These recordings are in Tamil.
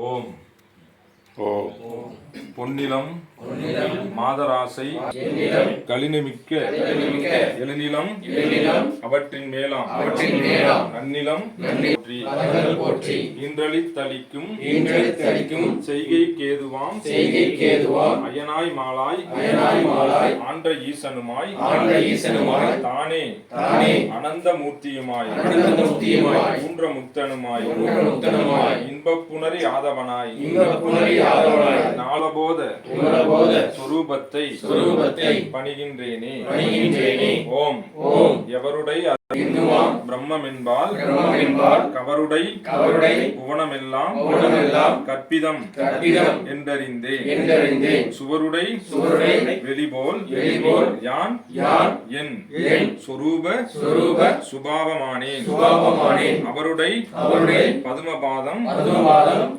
ஓம் ஓ பொன்னிலம் மாதராசை கலினமிக்க எழுநிலம் அவற்றின் மேலாம் நன்னிலம் போற்றி இன்றளித்தளிக்கும் ஈன்றெழுத்தளிக்கும் செய்கை கேதுவாம் செய்கை கேதுவாம் அயனாய் மாலாய் அயனாய் மாலாய் ஆண்ட ஈசனுமாய் ஆண்ட ஈசனுமாய் தானே தானே அனந்த மூர்த்தியுமாய் அனந்தமூர்த்தியுமாய் ஊன்ற முத்தனுமாய் ஊன்றமுத்தனுமாய் இன்பப் புணரி ஆதவனாய் இன்பப் புணரி ஆதவனாய் உணரபோத சொரூபத்தை சொரூபத்தை பணிகின்றேனே. பணிகின்றேனே. ஓம். ஓம். எவருடைய பிரம்மம் என்பார் கவருடை கவருடை புவனமெல்லாம் ஊனமெல்லாம் கற்பிதம் கற்பிதம் என்றறிந்தேன். என்றறிந்தேன். சுவருடை சுவருடை வெளிபோல் வெளிபோல் யான் யான் என் என் சொரூப சொரூப சுபாவமானேன். சுபாவமானேன். அவருடைய அவருடைய பதுமபாதம் பதுமபாதம்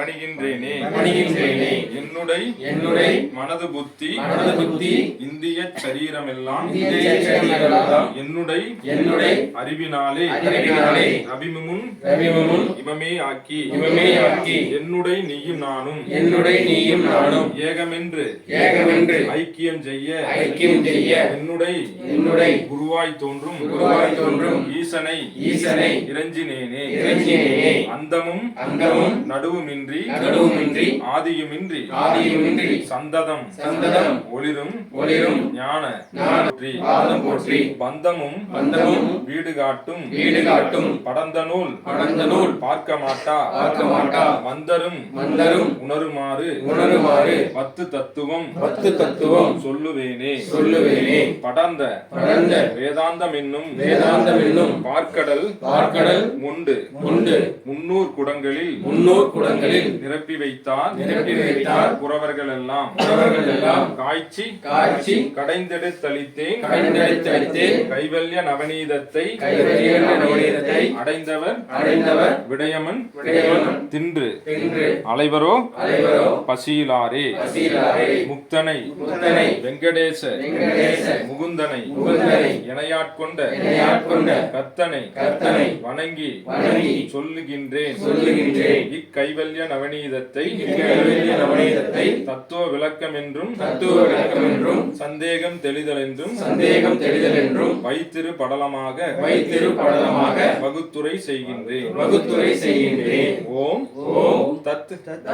பணிகின்றேனே. பணிகின்றேனே. என்னுடைய என்னுடைய மனது புத்தி மனது புத்தி இந்திய சரீரமெல்லாம் இந்திய சரீரமெல்லாம் என்னுடைய என்னுடைய அறிவினாலே. அறிவினாலே. அபிமுன் ரவிமுன் இவமே ஆக்கி. இவமே ஆக்கி. என்னுடைய நீயும் நானும். என்னுடைய நீயும் நானும். ஏகமென்று. ஏகமென்று. ஐக்கியம் செய்ய. ஐக்கியம் செய்ய. என்னுடைய என்னுடைய குருவாய் தோன்றும். குருவாய் தோன்றும். ஈசனை ஈசனை இறைஞ்சினேனே. இறைஞ்சினேனே. அந்தமும் அந்தமும் நடுவுமின்றி. நடுவுமின்றி ஆதியுமின்றி ஆதியுமின்றி சந்ததம் சந்ததம் ஒளிரும் ஒளிரும் ஞான போற்றி. பாதம் போற்றி பந்தமும் பந்தமும் வீடு காட்டும் வீடு காட்டும் படந்த நூல் படந்த நூல் பார்க்க மாட்டா பார்க்க மாட்டா மந்தரும் மந்தரும் உணருமாறு உணருமாறு பத்து தத்துவம் பத்து தத்துவம் சொல்லுவேனே சொல்லுவேனே படர்ந்த படர்ந்த வேதாந்தம் என்னும் வேதாந்தம் என்னும் பார்க்கடல் பார்க்கடல் முண்டு உண்டு முன்னூர் குடங்களில் முன்னூர் குடங்களில் நிரப்பி வைத்தார் நிரப்பி வைத்தார் புறவர்கள் எல்லாம் புறவர்கள் எல்லாம் காய்ச்சி காய்ச்சி கடைந்தெடுத்தளித்தேன் கண்டெடுத்தளித்தேன் கைவல்ய நவநீதத்தை கைவல்ய நவநீதத்தை அடைந்தவர் அடைந்தவர் விடயமன் விடயமன் தின்று. தின்று. அலைவரோ அலைவரோ பசியிலாரே. பசியிலாரே. முக்தனை முத்தனை வெங்கடேச. வெங்கடேச. முகுந்தனை முகுந்தனை இணையாட்கொண்ட. இணையாட்கொண்ட. கத்தனை கர்த்தனை வணங்கி வணங்கி சொல்லுகின்றேன். சொல்லுகின்றேன். இக்கைவல்ய நவநீதத்தை இக்கைவல்ய நவநீதத்தை தத்துவ விளக்கம் என்றும் தத்துவ விளக்கம் என்றும் சந்தேகம் தெளிதல் என்றும் சந்தேகம் தெளிதல் என்றும் வைத்திரு படலமாக வைத்திரு படலமாக வகுத்துரை செய்கின்றேன். வகுத்துரை செய்கின்றேன். ஓம் ஓம் தத் தத்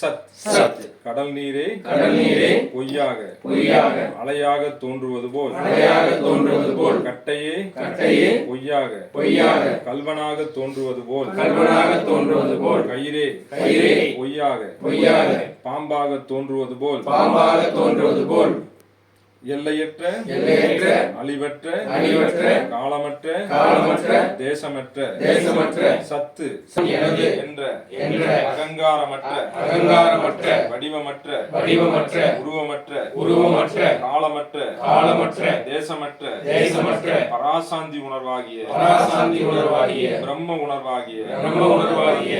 சத் சத் கடல் நீரே கடல் நீரே பொய்யாக. பொய்யாக. அலையாக தோன்றுவது போல். அலையாக தோன்றுவது போல். கட்டையே கட்டையே பொய்யாக. பொய்யாக. கல்வனாக தோன்றுவது போல். கல்வனாக தோன்றுவது போல். கயிறே கயிறே பொய்யாக. பொய்யாக. பாம்பாக தோன்றுவது போல். பாம்பாக தோன்றுவது போல். எல்லையற்ற எல்லையற்ற அழிவற்ற அழிவற்ற காலமற்ற காலமற்ற தேசமற்ற தேசமற்ற சத்து என்ற என்ற அகங்காரமற்ற அகங்காரமற்ற வடிவமற்ற வடிவமற்ற உருவமற்ற உருவமற்ற காலமற்ற காலமற்ற தேசமற்ற தேசமற்ற பராசாந்தி உணர்வாகிய பராசாந்தி உணர்வாகிய பிரம்ம உணர்வாகிய பிரம்ம உணர்வாகிய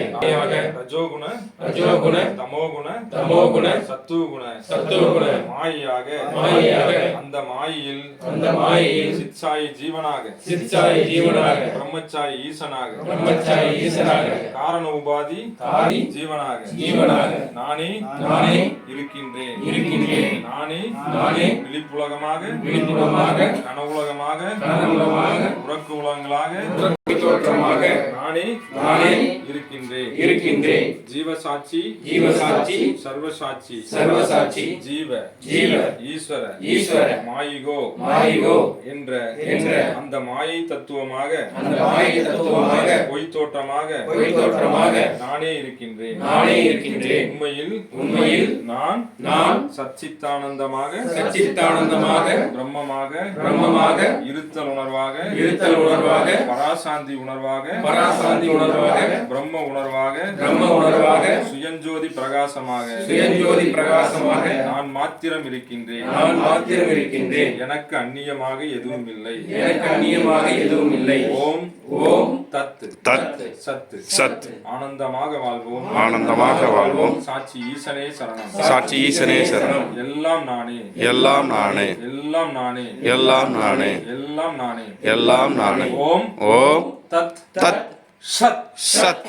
ரஜோகுண ரஜோகுண தமோகுண தமோகுண சத்துவகுண சத்துவகுண மாயையாக மாயையாக அந்த மாயையில் அந்த மாயையில் சித்சாயி ஜீவனாக சிற்சாய் ஜீவனாக பிரம்மச்சாயி ஈசனாக பிரம்மச்சாரி ஈசனாக காரண உபாதி காரி ஜீவனாக ஜீவனாக நானே நானே இருக்கின்றேன். இருக்கின்றேன். நானே நானே விழிப்புலகமாக விழிப்புலகமாக கனவுலகமாக கனவுலகமாக உறக்கு உலகங்களாக தோற்றமாக நானே நானே இருக்கின்றேன். இருக்கின்றேன். ஜீவசாட்சி ஜீவசாட்சி சர்வசாட்சி சர்வசாட்சி ஜீவ ஜீவ ஈஸ்வர ஈஸ்வர மாயிகோ மாயிகோ என்ற என்ற அந்த மாயை தத்துவமாக அந்த மாயை தத்துவமாக பொய் தோற்றமாக பொய் தோற்றமாக நானே இருக்கின்றேன். நானே இருக்கின்றேன். உண்மையில் உண்மையில் நான் நான் சச்சித்தானந்தமாக சச்சித்தானந்தமாக பிரம்மமாக பிரம்மமாக இருத்தல் உணர்வாக இருத்தல் உணர்வாக பராசாந்தி உணர்வாக பராசாந்தி உணர்வாக பிரம்ம உணர்வாக பிரம்ம உணர்வாக சுயஞ்சோதி பிரகாசமாக சுயஞ்சோதி பிரகாசமாக நான் மாத்திரம் இருக்கின்றேன் நான் மாத்திரம் இருக்கின்றேன் எனக்கு அந்நியமாக எதுவும் இல்லை எனக்கு அந்நியமாக எதுவும் இல்லை ஓம் ஓம் தத் தத் சத்து. சத் ஆனந்தமாக வாழ்வோம். ஆனந்தமாக வாழ்வோம். சாட்சி ஈசனே சரணம். சாட்சி ஈசனே சரணம். எல்லாம் நானே. எல்லாம் நானே. எல்லாம் நானே. எல்லாம் நானே. எல்லாம் நானே. எல்லாம் நானே. ஓம் ஓம் தத். தத். சத். சத்.